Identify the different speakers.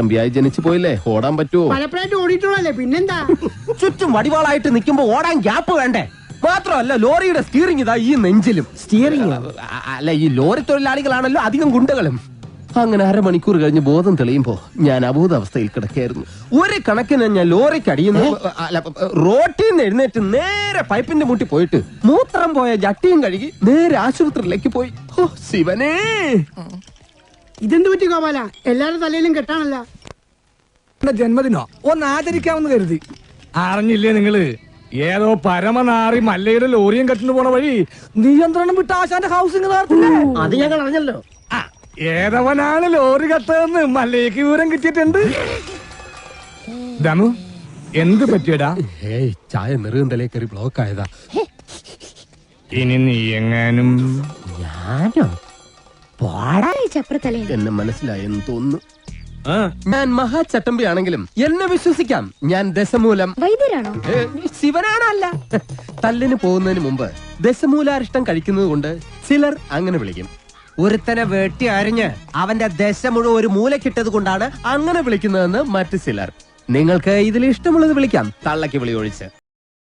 Speaker 1: തമ്പിയായി ജനിച്ചു പോയില്ലേ? ഓടാൻ പറ്റുമോ
Speaker 2: പലപ്പോഴായിട്ട് ഓടിയിട്ടുള്ളല്ലേ പിന്നെന്താ?
Speaker 3: ചുറ്റും വടിവാളായിട്ട് നിൽക്കുമ്പോ ഓടാൻ ഗ്യാപ്പ് വേണ്ടേ? മാത്രമല്ല ലോറിയുടെ സ്റ്റിയറിംഗ് ഇതാ ഈ നെഞ്ചിലും. സ്റ്റിയറിംഗ്
Speaker 1: അല്ല ഈ ലോറി തൊഴിലാളികളാണല്ലോ അധികം ഗുണ്ടകളും. അങ്ങനെ അരമണിക്കൂർ കഴിഞ്ഞ് ബോധം തെളിയുമ്പോ ഞാൻ അബോധാവസ്ഥയിൽ കിടക്കായിരുന്നു
Speaker 3: ഒരു കണക്കിന് ഞാൻ ലോറിക്ക് അടിയുന്നു റോട്ടിൽ നിന്ന് എഴുന്നേറ്റ് നേരെ പൈപ്പിന്റെ മുട്ടി പോയിട്ട് മൂത്രം പോയ ജട്ടിയും കഴുകി നേരെ ആശുപത്രിയിലേക്ക് പോയി.
Speaker 1: ഓ ശിവനേ!
Speaker 2: ഇതെന്ത് പറ്റി ഗോപാല? എല്ലാരുടെ തലയിലും കെട്ടാണല്ല.
Speaker 4: എന്റെ ജന്മദിനോ? ഒന്ന് ആചരിക്കാമെന്ന് കരുതി. അറിഞ്ഞില്ലേ നിങ്ങൾ? ഏതോ പരമനാറി മല്ലയുടെ ലോറിയും കെട്ടിന് പോണ വഴി നിയന്ത്രണം വിട്ട ആശാന്റെ ഹൗസിംഗ്
Speaker 2: അത് ഞങ്ങൾ അറിഞ്ഞല്ലോ.
Speaker 4: ആ, ഏതവനാണ് ലോറി കത്തതെന്ന് മല്ലയ്ക്ക് വിവരം കിട്ടിയിട്ടുണ്ട്? ദമു എന്ത് പറ്റിയടാ?
Speaker 1: ഏയ് ചായ നെറുകന്തലേ കയറി ബ്ലോക്ക് ആയതാ.
Speaker 4: ഇനി നീ എങ്ങാനും
Speaker 3: ഞാനോ?
Speaker 5: ചപ്രത്തലേ
Speaker 1: എന്നെ മനസ്സിലായെന്ന് തോന്നുന്നു.
Speaker 4: ആ,
Speaker 1: ഞാൻ മഹാചട്ടമ്പിയാണെങ്കിലും എന്നെ വിശ്വസിക്കാം. ഞാൻ ദശമൂലം
Speaker 5: വൈദ്യരാണോ?
Speaker 1: ഏ, ശിവനാണല്ല തല്ലിന് പോകുന്നതിന് മുമ്പ് ദശമൂലാരിഷ്ടം കഴിക്കുന്നത് കൊണ്ട് ചിലർ അങ്ങനെ വിളിക്കും.
Speaker 3: ഒരുത്തനെ വെട്ടി അരിഞ്ഞ് അവന്റെ ദശ മുഴുവൻ ഒരു മൂലക്കിട്ടത് കൊണ്ടാണ്
Speaker 1: അങ്ങനെ വിളിക്കുന്നതെന്ന് മറ്റു ചിലർ. നിങ്ങൾക്ക് ഇതിൽ ഇഷ്ടമുള്ളത് വിളിക്കാം. തള്ളക്ക് വിളി ഒഴിച്ച്.